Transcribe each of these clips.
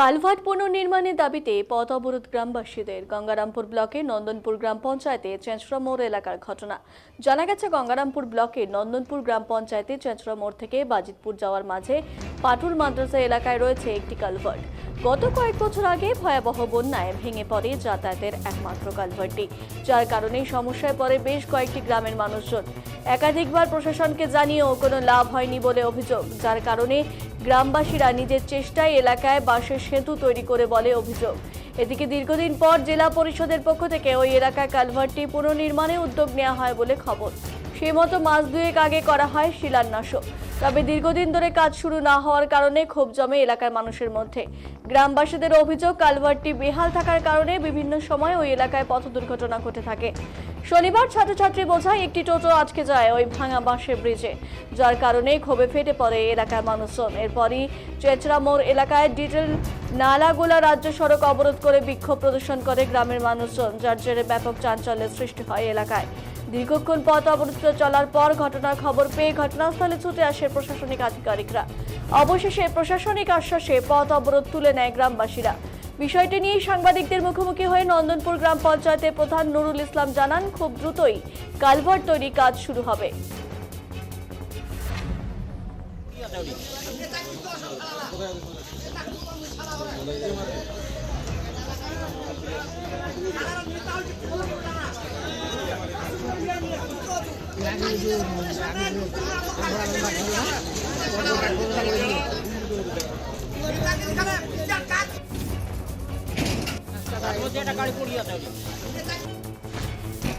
Culvert পুনর্নির্মাণের দাবিতে পথ অবরোধ গ্রামবাসীদের গঙ্গারামপুর ব্লকের নন্দনপুর গ্রাম পঞ্চায়েতে চেঁচড়া মোড় এলাকার ঘটনা। জানা গেছে, গঙ্গারামপুর ব্লকের নন্দনপুর গ্রাম পঞ্চায়েতে চেঁচড়া মোড় থেকে বাজিতপুর যাওয়ার মাঝে পাটুল মাদ্রাসা এলাকায় রয়েছে একটি কালভার্ট। গত কয়েক বছর আগে ভয়াবহ বন্যায় ভেঙে পড়ে যাতায়াতের একমাত্র কালভার্টটি, যার কারণে সমস্যায় পড়ে বেশ কয়েকটি গ্রামের মানুষজন। একাধিকবার প্রশাসনকে জানিয়েও কোনো লাভ হয়নি বলে অভিযোগ, যার কারণে গ্রামবাসীরা নিজের চেষ্টায় এলাকায় বাঁশের সেতু তৈরি করে বলে অভিযোগ। এদিকে দীর্ঘদিন পর জেলা পরিষদের পক্ষ থেকে ওই এলাকায় কালভার্টটি পুনর্নির্মাণে উদ্যোগ নেওয়া হয় বলে খবর। সেই মতো মাস দুয়েক আগে করা হয় শিলান্যাসও। তবে দীর্ঘদিন ধরে কাজ শুরু না হওয়ার কারণে ক্ষোভ জমে এলাকার মানুষের মধ্যে। গ্রামবাসীদের অভিযোগ, কালভার্টটি বেহাল থাকার কারণে বিভিন্ন সময় ওই এলাকায় পথ দুর্ঘটনা ঘটে থাকে। শনিবার ছাত্রছাত্রী বোঝায় একটি টোটো আটকে যায় ওই ভাঙা বাঁশের ব্রিজে। যার কারণে ক্ষোভে ফেটে পড়ে এলাকার মানুষজন। এরপরই চেচরা মোড় এলাকায় ডিটেল নালাগোলা রাজ্য সড়ক অবরোধ করে বিক্ষোভ প্রদর্শন করে গ্রামের মানুষজন, যার জেরে ব্যাপক চাঞ্চল্যের সৃষ্টি হয় এলাকায়। দীর্ঘক্ষণ পথ অবরুদ্ধ চলার পর ঘটনার খবর পেয়ে ঘটনাস্থলে ছুটে আসে প্রশাসনিক আধিকারিকরা। অবশেষে প্রশাসনিক আশ্বাসে পথ অবরোধ তুলে নেয় গ্রামবাসীরা। বিষয়টি নিয়ে সাংবাদিকদের মুখোমুখি হয়ে নন্দনপুর গ্রাম পঞ্চায়েতের প্রধান নুরুল ইসলাম জানান খুব দ্রুতই কালভার্ট তৈরি কাজ শুরু হবে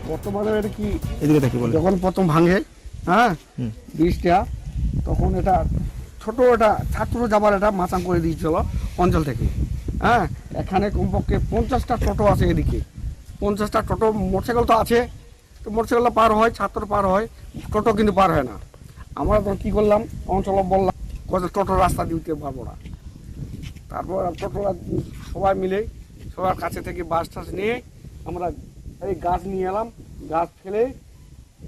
বর্তমানে এটা কি? এদিকে দেখি বলে। যখন প্রথম ভাঙে হ্যাঁ বীজটা তখন এটা ছোট ছাত্র যাবার এটা মাচাং করে দিয়েছিল অঞ্চল থেকে হ্যাঁ এখানে কমপক্ষে পঞ্চাশটা টোটো আছে এদিকে। পঞ্চাশটা টোটো মোটরসাইকেল তো আছে তো মোটরসাইকেলটা পার হয় ছাত্র পার হয় টোটো কিন্তু পার হয় না। আমরা তো কী করলাম অঞ্চল বললাম কত টোটো রাস্তা দিতে পারব না। তারপর টোটোরা সবাই মিলে সবার কাছে থেকে বাস টাস নিয়ে আমরা এই গাছ নিয়ে এলাম গাছ ফেলে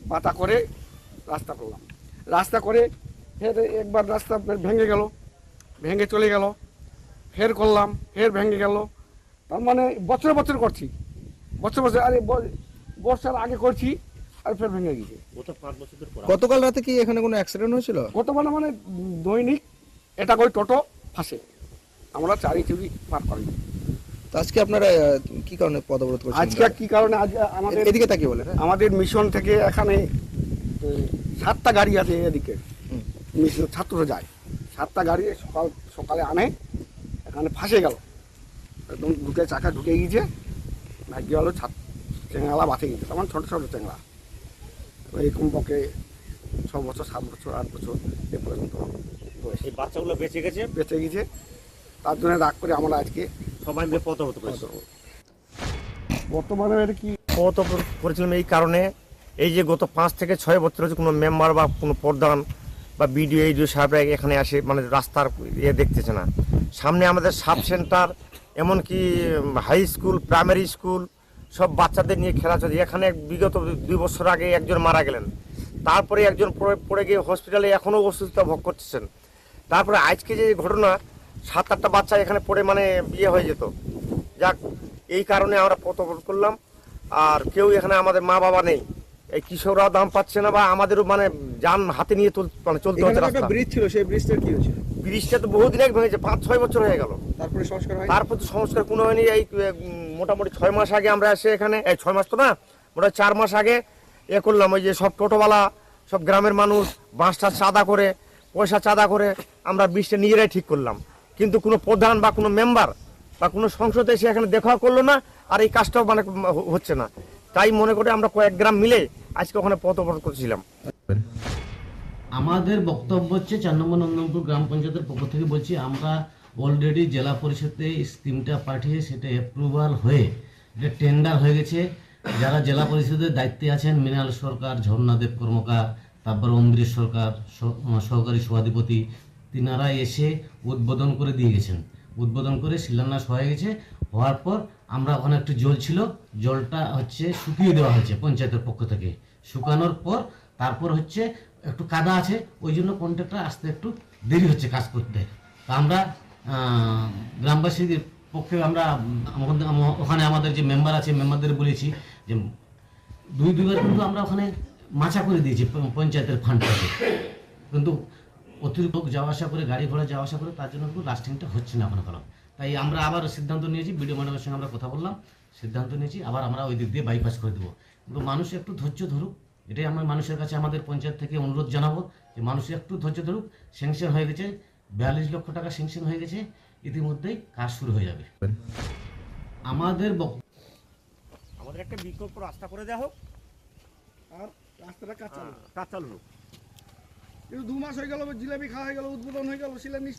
পাতা করে রাস্তা করলাম। রাস্তা করে ফের একবার রাস্তা ফের ভেঙে গেল ভেঙে চলে গেল ফের করলাম ফের ভেঙে গেল। তার মানে বছর বছর করছি। বছর বছর আরে ব- বর্ষার আগে করছি আর ফের ভেঙে গেছে। গতকাল রাতে কি এখানে কোনো অ্যাক্সিডেন্ট হয়েছিল? মানে মানে দৈনিক এটা করে টোটো ফাঁসে। আমরা চারি চুরি পার করি তো আজকে আপনারা কি কারণে পদ অবরোধ করছেন? আজকে কি কারণে? আজ আমাদের এদিকে তাকিয়ে বলে আমাদের মিশন থেকে এখানে সাতটা গাড়ি আছে এদিকে। মিশন ছাত্ররা যায়। সাতটা গাড়ি সকাল সকালে আনে এখানে ফাঁসে গেল। একদম ঢুকে চাকা ঢুকে গিয়েছে। ভাগ্য হলো ছাত চেংড়া বাঁচে গেছে তখন ছোটো ছোটো চেংড়া। এরকম পক্ষে ছ বছর সাত বছর আট বছর এ পর্যন্ত এই বাচ্চাগুলো বেঁচে গেছে? বেঁচে গেছে তার জন্য রাগ করে আমরা আজকে সবাই মিলে পথ অবরোধ বর্তমানে এটা কি পথ করেছিলাম এই কারণে এই যে গত পাঁচ থেকে ছয় বছর হচ্ছে কোনো মেম্বার বা কোনো প্রধান বা বিডিও এইডিও সাহেবরা এখানে আসে মানে রাস্তার ইয়ে দেখতেছে না। সামনে আমাদের সাব সেন্টার এমনকি হাই স্কুল প্রাইমারি স্কুল সব বাচ্চাদের নিয়ে খেলা চলছে। এখানে বিগত দুই বছর আগে একজন মারা গেলেন। তারপরে একজন পড়ে- পড়ে গিয়ে হসপিটালে এখনও অসুস্থতা ভোগ করতেছেন। তারপরে আজকে যে ঘটনা সাত আটটা বাচ্চা এখানে পড়ে মানে বিয়ে হয়ে যেত। যাক এই কারণে আমরা পথ করলাম। আর কেউ এখানে আমাদের মা বাবা নেই। এই কৃষকরাও দাম পাচ্ছে না বা আমাদেরও মানে যান হাতে নিয়ে মানে চলতে হচ্ছে রাস্তা। ব্রিজ ছিল সেই ব্রিজটার কি হয়েছে? ব্রিজটা তো বহুদিন আগে ভেঙেছে পাঁচ ছয় বছর হয়ে গেল। তারপরে সংস্কার হয় তারপর তো সংস্কার কোনো হয়নি এই মোটামুটি ছয় মাস আগে আমরা এসে এখানে এই ছয় মাস তো না মোটামুটি চার মাস আগে এ করলাম ওই যে সব টোটোওয়ালা সব গ্রামের মানুষ বাঁশটা চাঁদা করে পয়সা চাঁদা করে আমরা ব্রিজটা নিজেরাই ঠিক করলাম। কিন্তু কোনো প্রধান বা কোনো মেম্বার বা কোনো সংসদ এসে এখানে দেখা করল না, আর এই কাজটাও মানে হচ্ছে না। তাই মনে করে আমরা কয়েক গ্রাম মিলে আজকে ওখানে পথ অবরোধ করছিলাম। আমাদের বক্তব্য হচ্ছে চার নম্বর নন্দনপুর গ্রাম পঞ্চায়েতের পক্ষ থেকে বলছি, আমরা অলরেডি জেলা পরিষদে স্কিমটা পাঠিয়ে সেটা অ্যাপ্রুভাল হয়ে এটা টেন্ডার হয়ে গেছে। যারা জেলা পরিষদের দায়িত্বে আছেন, মৃণাল সরকার, ঝর্ণাদেব কর্মকার, তারপর অমৃত সরকার সহকারী সভাধিপতি তিনারা এসে উদ্বোধন করে দিয়ে গেছেন। উদ্বোধন করে শিলান্যাস হয়ে গেছে। হওয়ার পর আমরা ওখানে একটু জল ছিল। জলটা হচ্ছে শুকিয়ে দেওয়া হয়েছে পঞ্চায়েতের পক্ষ থেকে। শুকানোর পর তারপর হচ্ছে একটু কাদা আছে, ওই জন্য কন্ট্রাক্টর আসতে একটু দেরি হচ্ছে কাজ করতে। তা আমরা গ্রামবাসীদের পক্ষে আমরা ওখানে আমাদের যে মেম্বার আছে, মেম্বারদের বলেছি যে দুই, দুইবার কিন্তু আমরা ওখানে মাচা করে দিয়েছি পঞ্চায়েতের ফান্ড থেকে কিন্তু অতিরিক্ত লোক যাওয়া আসা করে গাড়ি ঘোড়া যাওয়া আসা করে তার জন্য কিন্তু লাস্টিংটা হচ্ছে না এখন কারণ তাই আমরা আবার সিদ্ধান্ত নিয়েছি বিডিও ম্যাডামের সঙ্গে আমরা কথা বললাম সিদ্ধান্ত নিয়েছি আবার আমরা ওই দিক দিয়ে বাইপাস করে দেবো। কিন্তু মানুষ একটু ধৈর্য ধরুক এটাই আমার মানুষের কাছে আমাদের পঞ্চায়েত থেকে অনুরোধ জানাব যে মানুষ একটু ধৈর্য ধরুক স্যাংশন হয়ে গেছে বিয়াল্লিশ লক্ষ টাকা স্যাংশন হয়ে গেছে ইতিমধ্যেই কাজ শুরু হয়ে যাবে। আমাদের আমাদের একটা বিকল্প রাস্তা করে দেওয়া হোক আর রাস্তাটা কাঁচা কাজ চালু হোক। কিন্তু দু মাস হয়ে গেল জিলাপি খাওয়া হয়ে গেল উদ্বোধন হয়ে গেল শিলান্যাস